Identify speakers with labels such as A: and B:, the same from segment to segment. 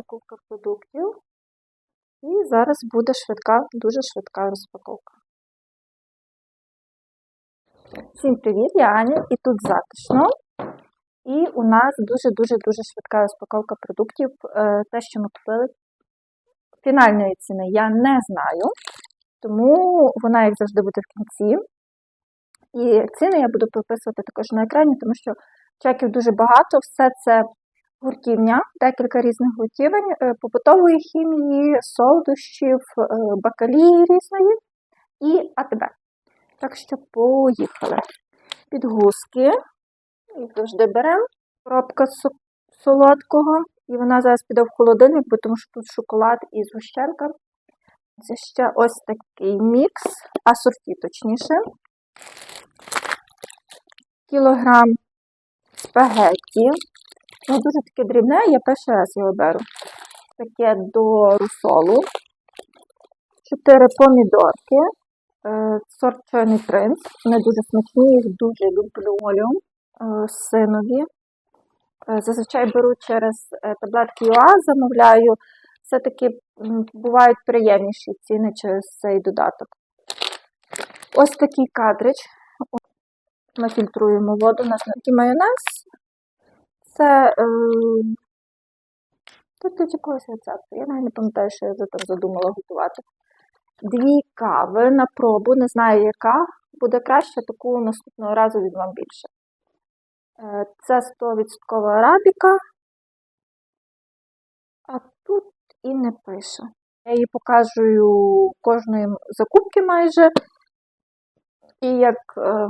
A: Закупка продуктів. І зараз буде швидка, дуже швидка розпаковка. Всім привіт, я Аня, і тут затишно. І у нас дуже-дуже-дуже швидка розпаковка продуктів. Е, Те, що ми купили, фінальної ціни я не знаю, тому вона, як завжди, буде в кінці. І ціни я буду прописувати також на екрані, тому що чеків дуже багато. Все це гуртівня, декілька різних гуртівень, е, побутової хімії, солодощів, е, бакалії різної і АТБ. Так що поїхали. Підгузки. Їх завжди беремо. Коробка солодкого. І вона зараз піде в холодильник, бо тому що тут шоколад і згущенка. Це ще ось такий мікс, асорті точніше. Кілограм спагетті. Ну, дуже таке дрібне, я перший раз його беру. Таке до русолу. Чотири помідорки. Е, Сорт чорний принц. Вони дуже смачні, їх дуже люблю е, синові. Е, Зазвичай беру через таблетки ЮА, замовляю. Все-таки бувають приємніші ціни через цей додаток. Ось такий картридж. Ми фільтруємо воду. У нас майонез. Це е, тут якогось рецепту. Я навіть не пам'ятаю, що я вже там задумала готувати. Дві кави на пробу, не знаю яка. Буде краще, таку наступного разу візьмам більше. Е, Це 100% арабіка. А тут і не пише. Я її показую кожної закупки майже. І як е,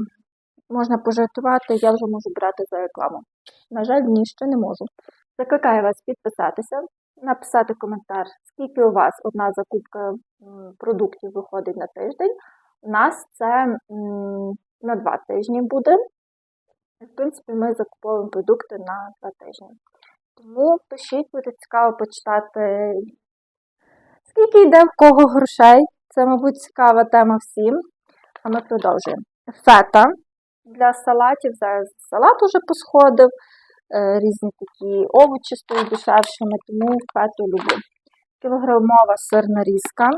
A: можна пожартувати, я вже можу брати за рекламу. На жаль, ні, ще не можу. Закликаю вас підписатися, написати коментар, скільки у вас одна закупка продуктів виходить на тиждень. У нас це на два тижні буде. В принципі, ми закуповуємо продукти на два тижні. Тому пишіть, буде цікаво почитати, скільки йде в кого грошей. Це, мабуть, цікава тема всім. А ми продовжуємо. Фета для салатів. Зараз салат уже посходив. Е, Різні такі овочі стають дешевшими, тому фету люблю. Кілограмова сирна різка.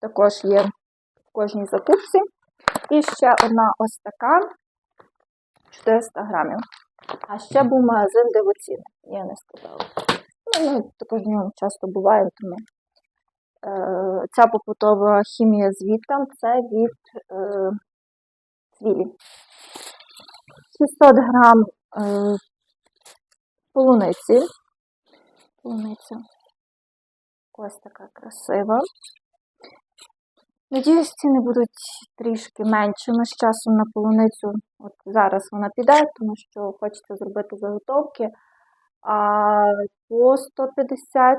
A: Також є в кожній закупці. І ще одна ось така 400 грамів. А ще був магазин дивоціни. Я не сказала. Ну, також в ньому часто буваємо, тому е, ця попутова хімія звітам це від е, цвілі. 600 грам е, полуниці. Полуниця. Ось така красива. Надіюсь, ціни будуть трішки меншими з часом на полуницю. От зараз вона піде, тому що хочеться зробити заготовки. А по 150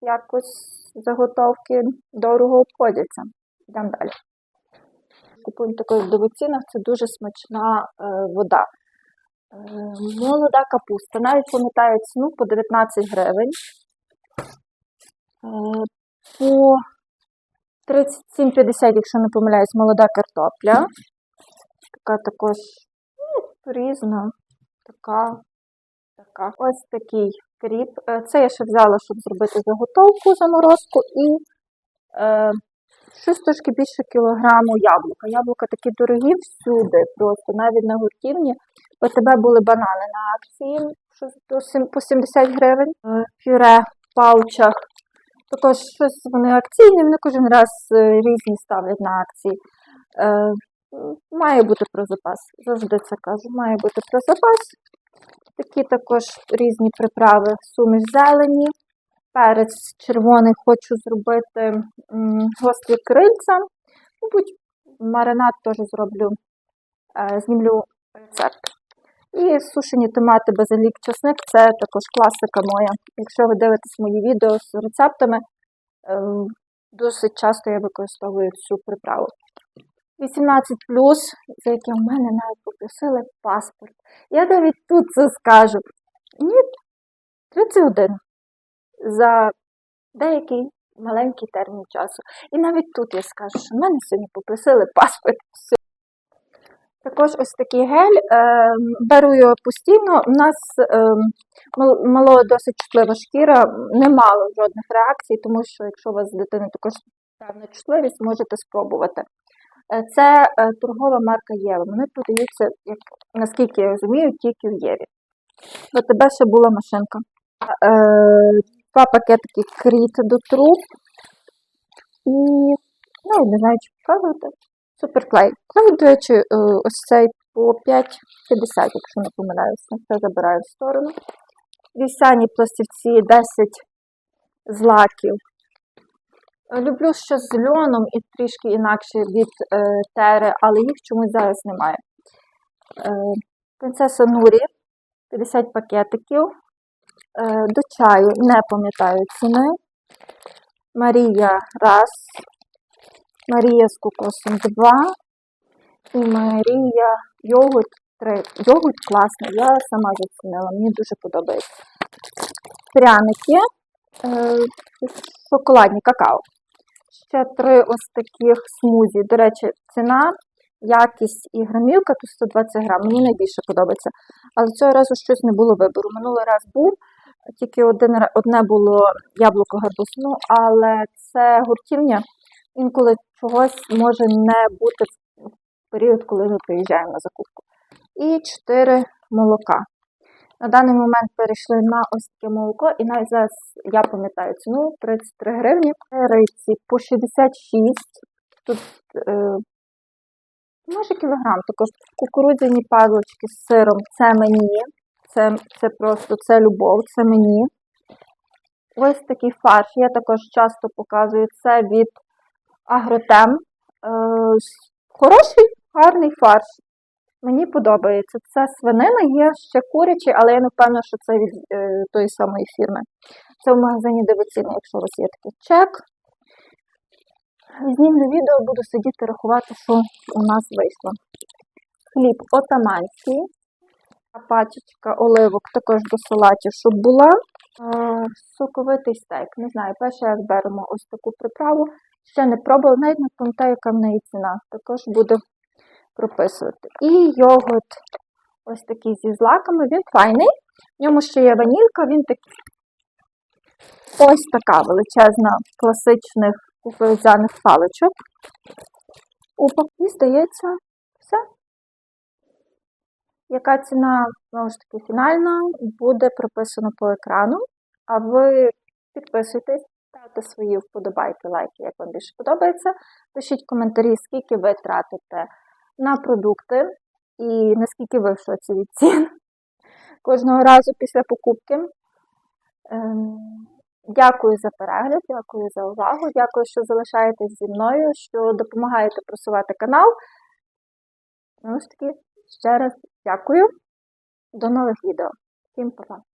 A: якось заготовки дорого обходяться. Йдемо далі. Купуємо такої в дивоцінах, це дуже смачна е, вода. Е, молода капуста. Навіть пам'ятаю ціну по 19 гривень. Е, по 37,50, якщо не помиляюсь, молода картопля. Така також ну, різна. Така, така. Ось такий кріп. Е, Це я ще взяла, щоб зробити заготовку заморозку і е, щось трошки більше кілограму яблука. Яблука такі дорогі всюди, просто навіть на гуртівні. По тебе були банани на акції по 70 гривень. Е, Пюре в паучах. Також щось вони акційні, вони кожен раз е, різні ставлять на акції. Е, має бути про запас. Завжди це кажу. Має бути про запас. Такі також різні приправи, суміш зелені, перець червоний хочу зробити гострі крильця. Мабуть, маринад теж зроблю, знімлю рецепт. І сушені томати, базилік, чесник це також класика моя. Якщо ви дивитесь мої відео з рецептами, ем, досить часто я використовую цю приправу. 18 за яке в мене навіть попросили паспорт. Я навіть тут це скажу. Ні, 31 за деякий маленький термін часу. І навіть тут я скажу, що в мене сьогодні попросили паспорт. Також ось такий гель. Е, беру його постійно. У нас е, мало досить чутлива шкіра, не мало жодних реакцій, тому що якщо у вас з дитини також певна чутливість, можете спробувати. Е, Це торгова марка Єва. Вони продаються, як, наскільки я розумію, тільки в Єві. До тебе ще була машинка. Два пакетики кріт до труб. І, ну, не знаю, чи показувати. Суперклей. Клей, до речі, е, ось цей по 5,50, якщо не помиляюся. Це забираю в сторону. Вівсяні пластівці 10 злаків. Люблю ще з льоном і трішки інакше від е, тери, але їх чомусь зараз немає. Е, принцеса Нурі 50 пакетиків. Е, до чаю не пам'ятаю ціни. Марія раз. Марія з кокосом 2. І Марія йогурт 3. Йогурт класний, я сама зацінила, мені дуже подобається. Пряники, е, шоколадні какао. Ще три ось таких смузі. До речі, ціна, якість і грамівка тут 120 грам. Мені найбільше подобається. Але цього разу щось не було вибору. Минулий раз був, тільки один, одне було яблуко гарбуз. Ну, але це гуртівня. Інколи чогось може не бути в період, коли ми приїжджаємо на закупку. І 4 молока. На даний момент перейшли на ось таке молоко, і навіть зараз я пам'ятаю ціну 33 гривні. Риці по 66. Тут е, може кілограм. Також кукурудзяні пазочки з сиром. Це мені. Це, це просто це любов, це мені. Ось такий фарш. Я також часто показую це від Агротем. Е, хороший, гарний фарш. Мені подобається. Це свинина, є ще курячий, але я не впевнена, що це від е, тої самої фірми. Це в магазині дивоційно, якщо у вас є такий чек. Знімлю відео, буду сидіти рахувати, що у нас вийшло. Хліб отаманський, пачечка оливок також до салатів, щоб була. Е, соковитий стейк. Не знаю, перший раз беремо ось таку приправу. Ще не пробувала, навіть не пам'ятаю, яка в неї ціна. Також буду прописувати. І йогурт ось такий зі злаками. Він файний. В ньому ще є ванілька, він такий. Ось така величезна класичних кукурудзяних паличок. Опа, і здається, все. Яка ціна, знову ж таки, фінальна, буде прописано по екрану. А ви підписуйтесь, ставте свої вподобайки, лайки, як вам більше подобається. Пишіть коментарі, скільки ви тратите на продукти і наскільки ви в шоці від цін кожного разу після покупки. Ем, Дякую за перегляд, дякую за увагу, дякую, що залишаєтесь зі мною, що допомагаєте просувати канал. Ну ж таки, ще раз дякую. До нових відео. Всім па-па!